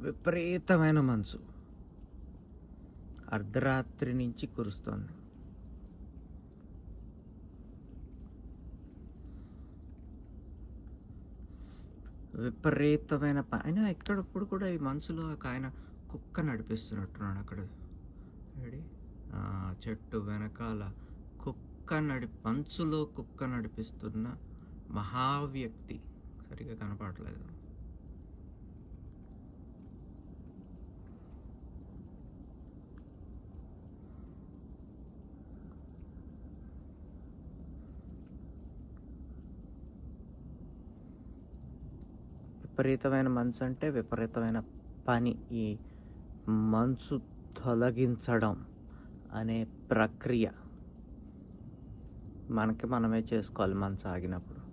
విపరీతమైన మంచు. అర్ధరాత్రి నుంచి కురుస్తోంది. విపరీతమైన అయినా ఎక్కడప్పుడు కూడా ఈ మంచులో ఒక ఆయన కుక్క నడిపిస్తున్నట్టున్నాడు అక్కడ. చెట్టు వెనకాల కుక్క నడి మంచులో కుక్క నడిపిస్తున్న మహావ్యక్తి. సరిగా కనపడట్లేదు. విపరీతమైన మనసు అంటే విపరీతమైన పని. ఈ మనసు తొలగించడం అనే ప్రక్రియ మనకి మనమే చేసుకోవాలి మనసు ఆగినప్పుడు.